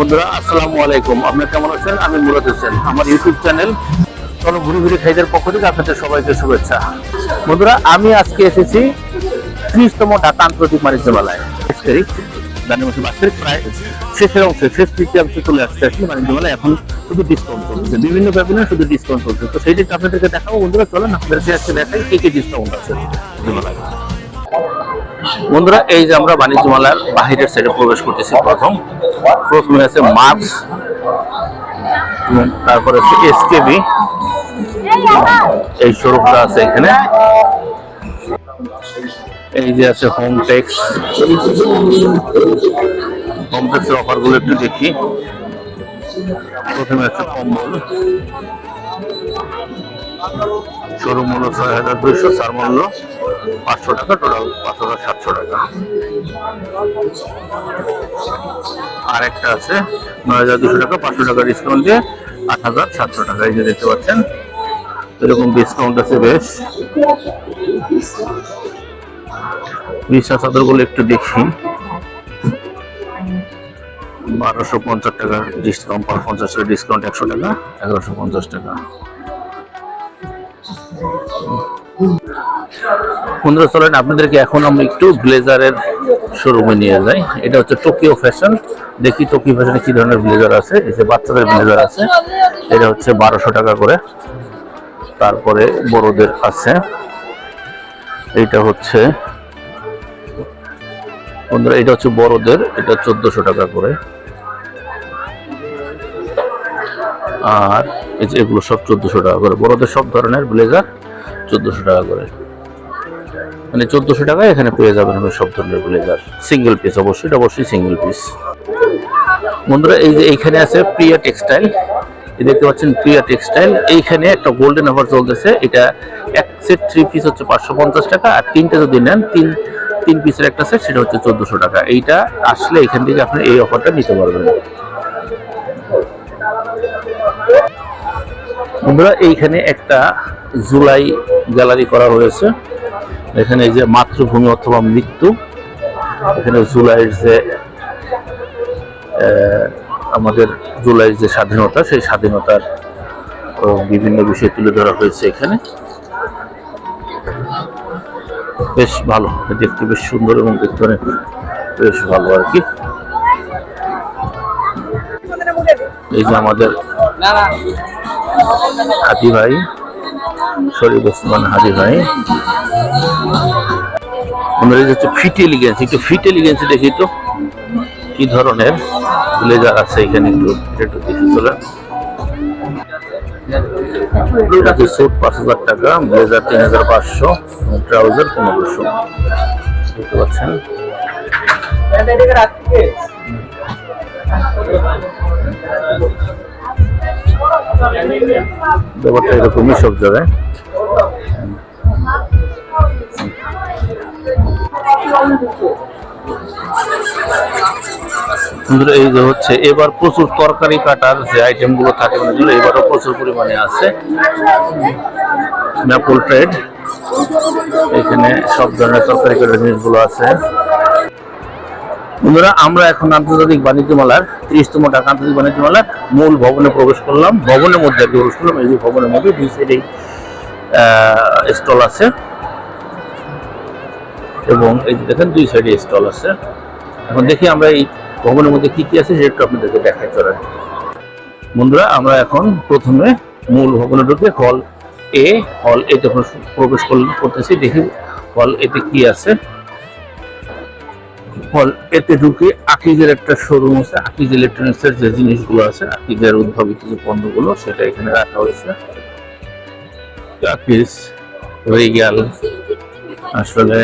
বন্ধুরা, আসসালামু আলাইকুম। আপনারা কেমন আছেন? আমি মুরাদ হোসেন। আমার ইউটিউব চ্যানেল চলো ঘুরি ঘুরি খাইদের পক্ষ থেকে আপনাদের সবাইকে শুভেচ্ছা। বন্ধুরা, আমি আজকে এসেছি ত্রিশতম ঢাকা আন্তর্জাতিক বাণিজ্য মেলায় তারিখ মাসের তারিখ, প্রায় শেষের অংশে, শেষ তৃতীয়াংশে চলে আসছে আসলে বাণিজ্য মেলায় এখন শুধু ডিসকাউন্ট চলছে। বিভিন্ন ব্যাপারে শুধু ডিসকাউন্ট চলছে। তো সেইটা আপনাদেরকে দেখাবো। বন্ধুরা, চলেন আপনাদেরকে আজকে দেখাই কি কি ডিসকাউন্ট আছে বন্ধুরা, এই যে আমরা বাণিজ্য মেলার বাহিরের সাইডে প্রবেশ করতেছি প্রথম। প্রথমে আছে মার্কস, তারপরে আছে এসকেবি এই শোরুমটা আছে এখানে। এই যে আছে হোম টেক্স হোম টেক্সের অফারগুলো একটু দেখি। প্রথমে আছে কম্বল। শোরুম মূল্য ছয় হাজার দুইশো চার মূল্য। পাঁচশো টাকা টোটাল পাঁচ হাজার সাতশো টাকা। আর একটা আছে, নয় হাজার দুশো টাকা, পাঁচশো টাকা ডিসকাউন্ট দিয়ে আট হাজার সাতশো টাকা। এই যে দেখতে পাচ্ছেন, এরকম ডিসকাউন্ট আছে বেশ। বিশা চাদরগুলো একটু দেখি। বারোশো পঞ্চাশ টাকা ডিসকাউন্ট পঞ্চাশ টাকা ডিসকাউন্ট একশো টাকা, এগারোশো পঞ্চাশ টাকা। বন্ধুরা চলেন, আপনাদেরকে এখন আমরা একটু ব্লেজারের শোরুমে নিয়ে যাই। এটা হচ্ছে টোকিও ফ্যাশন দেখি টোকিও ফ্যাশনে কি ধরনের ব্লেজার আছে। এই যে বাচ্চাদের ব্লেজার আছে। এটা হচ্ছে বারোশো টাকা করে। তারপরে বড়দের আছে। এইটা হচ্ছে এটা হচ্ছে বড়দের। এটা চোদ্দশো টাকা করে। আর এই যে এগুলো সব চোদ্দশো টাকা করে। বড়দের সব ধরনের ব্লেজার চোদ্দশো টাকা করে। মানে চোদ্দশো টাকায় এখানে পেয়ে যাবেন আপনি সব ধরনের ব্লেজার। সিঙ্গেল পিস অবশ্যই, এটা অবশ্যই সিঙ্গেল পিস বন্ধুরা, এই যে এইখানে আছে প্রিয়া টেক্সটাইল দেখতে পাচ্ছেন প্রিয়া টেক্সটাইল এইখানে একটা গোল্ডেন অফার চলতেছে। এটা এক সেট থ্রি পিস হচ্ছে পাঁচশো পঞ্চাশ টাকা আর তিনটে যদি নেন, তিন তিন পিসের একটা সেট সেটা হচ্ছে চোদ্দশো টাকা। এইটা আসলে এখান থেকে আপনি এই অফারটা নিতে পারবেন। বন্ধুরা, এইখানে একটা জুলাই গ্যালারি করা হয়েছে। এখানে যে মাতৃভূমি অথবা মৃত্যু, এখানে জুলাইয়ের যে আমাদের জুলাইয়ের যে স্বাধীনতা, সেই স্বাধীনতার বিভিন্ন বিষয় তুলে ধরা হয়েছে এখানে। বেশ ভালো দেখতে বেশ সুন্দর এবং দেখতে অনেক বেশ ভালো আর কি। এই যে আমাদের হাতি ভাই, শরীফ ওসমান হাজি ভাই। যে হচ্ছে ফিট এলিগেন্স একটু ফিট এলিগেন্স দেখি ধরনের ব্লেজার আছে এখানে একটু পাঁচ হাজার টাকা ব্লেজার তিন হাজার পাঁচশো ট্রাউজার পনেরোশো। দেখতে পাচ্ছেন? ব্যাপারটা এরকমই সব জায়গায়। এই যে হচ্ছে, এবার প্রচুর তরকারি কাটার যে আইটেমগুলো থাকে ওগুলো এবারও প্রচুর পরিমাণে আছে। ম্যাপল ট্রেড এখানে সব ধরনের তরকারি কাটার জিনিসগুলো আছে। বন্ধুরা, আমরা এখন আন্তর্জাতিক বাণিজ্য মেলার ত্রিশতম টাকা আন্তর্জাতিক বাণিজ্য মেলার মূল ভবনে প্রবেশ করলাম। ভবনের মধ্যে আর প্রবেশ করলাম। এই যে ভবনের মধ্যে দুই সাইডে স্টল আছে। এবং এই যে দেখেন, দুই সাইডে স্টল আছে। এখন দেখি আমরা এই ভবনের মধ্যে কি কি আছে, সেটা একটু আপনাদেরকে দেখাই চলেন। বন্ধুরা, আমরা এখন প্রথমে মূল ভবনে ঢুকে হল এ হল এ যখন প্রবেশ করতেছি। দেখি হল এতে কি আছে। হল এতে ঢুকে আকিজের একটা শোরুম আছে। আকিজ ইলেকট্রনিক্স এর যে জিনিসগুলো আছে, আকিজের উদ্ভাবিত যে পণ্যগুলো, সেটা এখানে রাখা হয়েছে। আকিজ রিগাল আসলে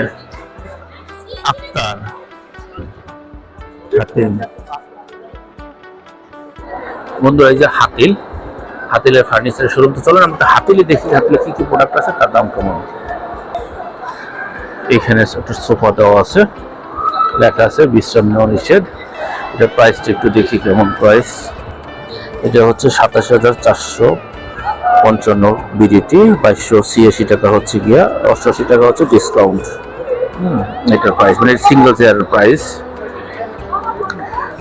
আক্তার এই যে হাতিল, হাতিলের ফার্নিচারের শোরুম তো চলেন, আমরা হাতিলে দেখি হাতিলে কি কি প্রোডাক্ট আছে, তার দাম কেমন? এখানে একটা সোফা দেওয়া আছে। লেখা আছে, বিশ্রাম নেওয়া নিষেধ। এটা প্রাইসটা একটু দেখি কেমন প্রাইস এটা হচ্ছে সাতাশ হাজার চারশো পঞ্চান্ন বিডিটি বাইশশো ছিয়াশি টাকা হচ্ছে গিয়া, অষ্টআশি টাকা হচ্ছে ডিসকাউন্ট এটার প্রাইস মানে সিঙ্গেল চেয়ারের প্রাইস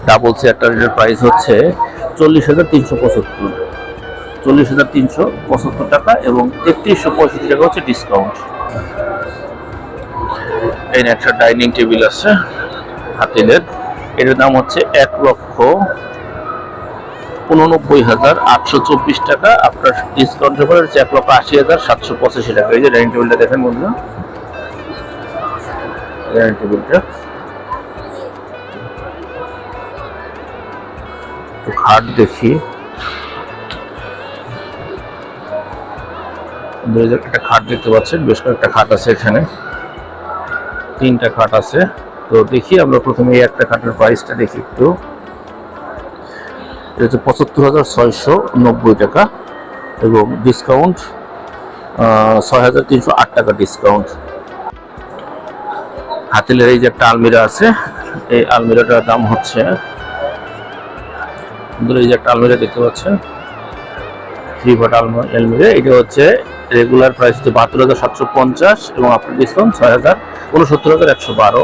ডাবল চেয়ারটার এটার প্রাইস হচ্ছে চল্লিশ হাজার তিনশো পঁচাত্তর। চল্লিশ হাজার তিনশো পঁচাত্তর টাকা এবং তেত্রিশশো পঁয়ষট্টি টাকা হচ্ছে ডিসকাউন্ট এই একটা ডাইনিং টেবিল আছে। হাতিলের। এটার দাম হচ্ছে এক লক্ষ উননব্বই হাজার আটশো চব্বিশ টাকা। আপনার ডিসকাউন্ট করে হচ্ছে এক লক্ষ আশি হাজার সাতশো পঁচাশি টাকা। এই যে ডাইনিং টেবিলটা দেখেন বন্ধুরা। ডাইনিং টেবিলটা খাট দেখি। একটা খাট দেখতে পাচ্ছেন, বেশ কয়েকটা খাট আছে এখানে। তিনটা খাট আছে। তো দেখি আমরা প্রথমে এই একটা খাটের প্রাইসটা দেখি একটু। এটা হচ্ছে পঁচাত্তর হাজার ছয়শো নব্বই টাকা এবং ডিসকাউন্ট ছয় হাজার তিনশো আট টাকা ডিসকাউন্ট হাতিলের এই যে একটা আলমিরা আছে, এই আলমিরাটার দাম হচ্ছে এই যে একটা আলমিরা দেখতে পাচ্ছেন থ্রি ফট আলমিরা। এটা হচ্ছে রেগুলার প্রাইস হচ্ছে বাহাত্তর হাজার সাতশো পঞ্চাশ এবং আপনার ডিসকাউন্ট ছয় হাজার উনসত্তর হাজার একশো বারো।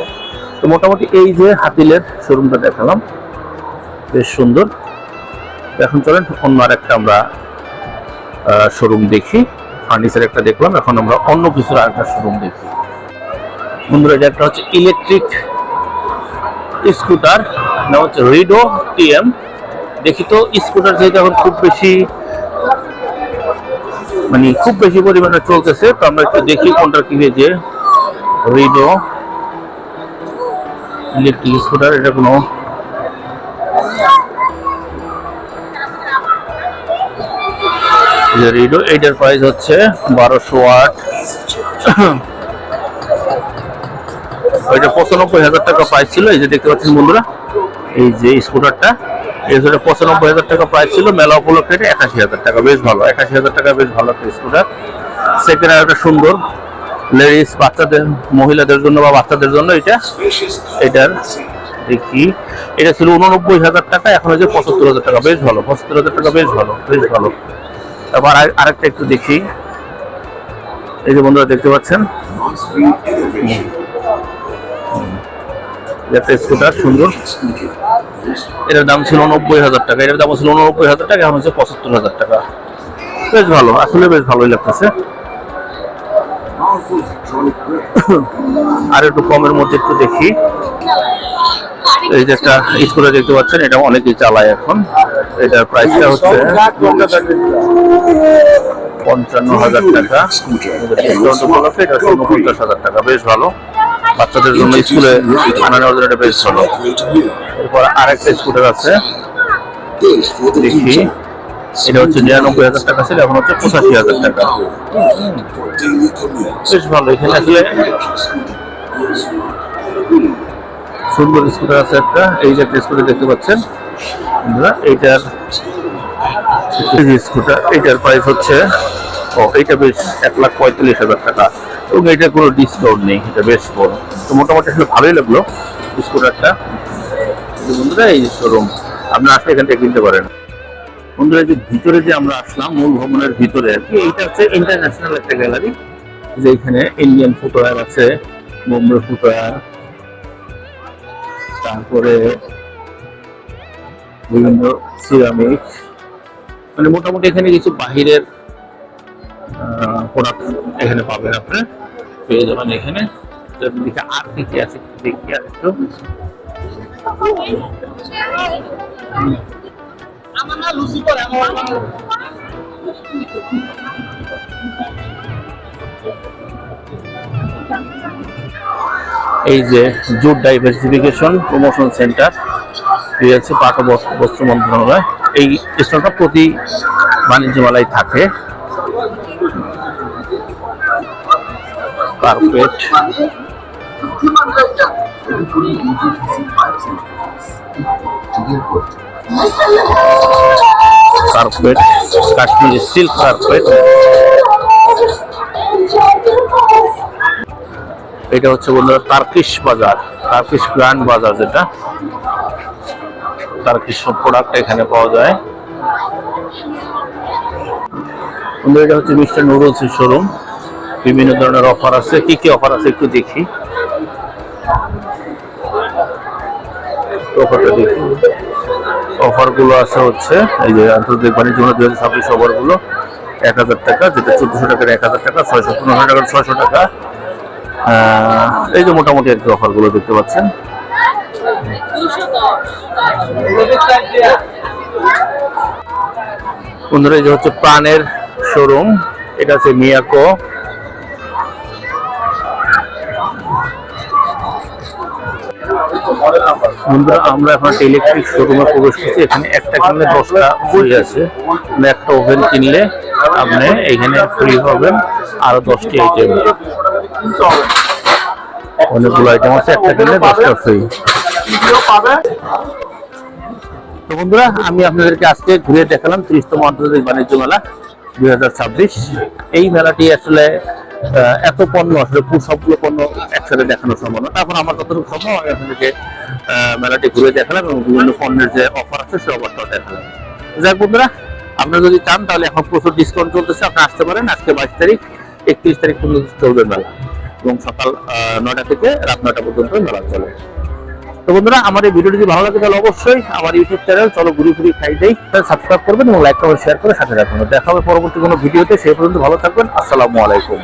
তো মোটামুটি এই যে হাতিলের শোরুমটা দেখালাম। বেশ সুন্দর। এখন চলেন অন্য আরেকটা আমরা শোরুম দেখি। ফার্নিচার একটা দেখলাম, এখন আমরা অন্য কিছুর আরেকটা শোরুম দেখি। বন্ধুরা, এটা একটা হচ্ছে ইলেকট্রিক স্কুটার নাম হচ্ছে রিডো টিএম দেখি তো স্কুটার যেহেতু এখন খুব বেশি মানে খুব বেশি পরিমাণে চলতেছে, তো আমরা একটু দেখি কোনটা কি যে রিডো ইলেকট্রিক স্কুটার এটা কোনো এইটার প্রাইস হচ্ছে বারোশো আট। ওইটা পঁচানব্বই হাজার টাকা প্রাইস ছিল, এই যে দেখতে পাচ্ছেন বন্ধুরা, এই যে স্কুটারটা এই যেটা পঁচানব্বই হাজার টাকা প্রাইস ছিল, মেলা উপলক্ষে একাশি হাজার টাকা, বেশ ভালো, একাশি হাজার টাকা বেশ ভালো একটা স্কুটার সেকেন্ড একটা সুন্দর লেডিস বাচ্চাদের, মহিলাদের জন্য বা বাচ্চাদের জন্য এটা, এটার দেখি। এটা ছিল উননব্বই হাজার টাকা, এখন হচ্ছে পঁচাত্তর হাজার টাকা। বেশ ভালো, পঁচাত্তর হাজার টাকা বেশ ভালো বেশ ভালো। তারপর আর- আরেকটা একটু দেখি। এই যে বন্ধুরা, দেখতে পাচ্ছেন? একটা স্কুটার সুন্দর। এটার দাম ছিল নব্বই হাজার টাকা। এটার দাম ছিল উননব্বই হাজার টাকা, এখন হচ্ছে পঁচাত্তর হাজার টাকা। বেশ ভালো, আসলে বেশ ভালোই লাগতেছে। আর একটু কমের মধ্যে একটু দেখি। এই যে একটা স্কুটার দেখতে পাচ্ছেন, এটা অনেকেই চালায় এখন। এটার প্রাইসটা হচ্ছে পঞ্চান্ন হাজার টাকা। উনপঞ্চাশ হাজার টাকা। বেশ ভালো। বাচ্চাদের জন্য স্কুলে আনা নেওয়ার জন্য এটা বেশ ভালো। এরপর আরেকটা স্কুটার আছে। দেখি। এটা হচ্ছে নিরানব্বই হাজার টাকা ছিল এখন হচ্ছে পঁচাশি হাজার টাকা। বেশ ভালো এখানে আসলে সুন্দর স্কুটার আছে একটা এই যে একটা স্কুটার দেখতে পাচ্ছেন। বন্ধুরা, এইটার স্কুটার এইটার প্রাইস হচ্ছে ও এইটা বেশ এক লাখ পঁয়তাল্লিশ হাজার টাকা। এবং এটা কোনো ডিসকাউন্ট নেই এটা বেশ বড়। তো মোটামুটি আসলে ভালোই লাগল স্কুটারটা। বন্ধুরা এই শোরুম আপনি আসলে এখান থেকে কিনতে পারেন। বন্ধুরা যে ভিতরে যে আমরা আসলাম, মূল ভবনের ভিতরে আর কি, এইটা হচ্ছে ইন্টারন্যাশনাল একটা গ্যালারি যে এখানে ইন্ডিয়ান ফুটওয়্যার আছে বোম্বে ফুটওয়্যার তারপরে বিভিন্ন সিরামিক মানে মোটামুটি এখানে কিছু বাহিরের প্রোডাক্ট এখানে পাবেন আপনি, পেয়ে যাবেন এখানে। দেখি, আর কি কি আছে দেখি আর একটু। এই যে জুট ডাইভার্সিফিকেশন প্রমোশন সেন্টার আছে পাট বস্ত্র মন্ত্রণালয় এই স্টলটা প্রতি বাণিজ্য মেলায় থাকে। Carpet carpet Kashmiri silk carpet এটা হচ্ছে বন্ধুরা তার্কিশ বাজার তার্কিশ গ্র্যান্ড বাজার যেটা। তার্কিশ প্রোডাক্ট এখানে পাওয়া যায়। বন্ধুরা, এটা হচ্ছে মিস্টার নুডলস শোরুম বিভিন্ন ধরনের অফার আছে। কি কি অফার আছে একটু দেখি। অফারটা দেখি। অফারগুলো আছে হচ্ছে, এই যে আন্তর্জাতিক বাণিজ্য মেলা দুই হাজার ছাব্বিশ অফারগুলো এক হাজার টাকা, যেটা চোদ্দশো টাকার এক হাজার টাকা, ছয়শো, পনেরো টাকার ছয়শো টাকা। এই যে মোটামুটি আর কি অফারগুলো দেখতে পাচ্ছেন। বন্ধুরা, এই যে হচ্ছে প্রাণের শোরুম, এটা হচ্ছে মিয়াকো। বন্ধুরা আমরা এখন একটা ইলেকট্রিক শোরুমে প্রবেশ করছি। এখানে একটা কিনলে দশটা ফ্রি আছে। মানে একটা ওভেন কিনলে আপনি এখানে ফ্রি পাবেন। আরও দশটি আইটেম অনেকগুলো আইটেম আছে, একটা কিনলে দশটা ফ্রি তো বন্ধুরা, আমি আপনাদেরকে আজকে ঘুরে দেখালাম ত্রিশতম আন্তর্জাতিক বাণিজ্য মেলা দুই হাজার ছাব্বিশ। এই মেলাটি আসলে এত পণ্য আসলে সবগুলো পণ্য একসাথে দেখানো সম্ভব না। তখন আমার কতটুকু সম্ভব আমি আপনাদেরকে মেলাটি ঘুরে দেখালাম এবং বিভিন্ন পণ্যের যে অফার আছে সে অফারটাও দেখালাম। যাক বন্ধুরা, আপনারা যদি চান তাহলে এখন প্রচুর ডিসকাউন্ট চলতেছে আপনি আসতে পারেন। আজকে বাইশ তারিখ, একত্রিশ তারিখ পর্যন্ত চলবে মেলা এবং সকাল নয়টা থেকে রাত নয়টা পর্যন্ত মেলা চলে। তো বন্ধুরা, আমার এই ভিডিওটি যদি ভালো লাগে তাহলে অবশ্যই আমার ইউটিউব চ্যানেল চলো ঘুরি ঘুরি খাই দেই সাবস্ক্রাইব করবেন এবং লাইক কমেন্ট শেয়ার করে সাথে রাখবেন দেখা হবে পরবর্তী কোনো ভিডিওতে, সেই পর্যন্ত ভালো থাকবেন। আসসালামু আলাইকুম।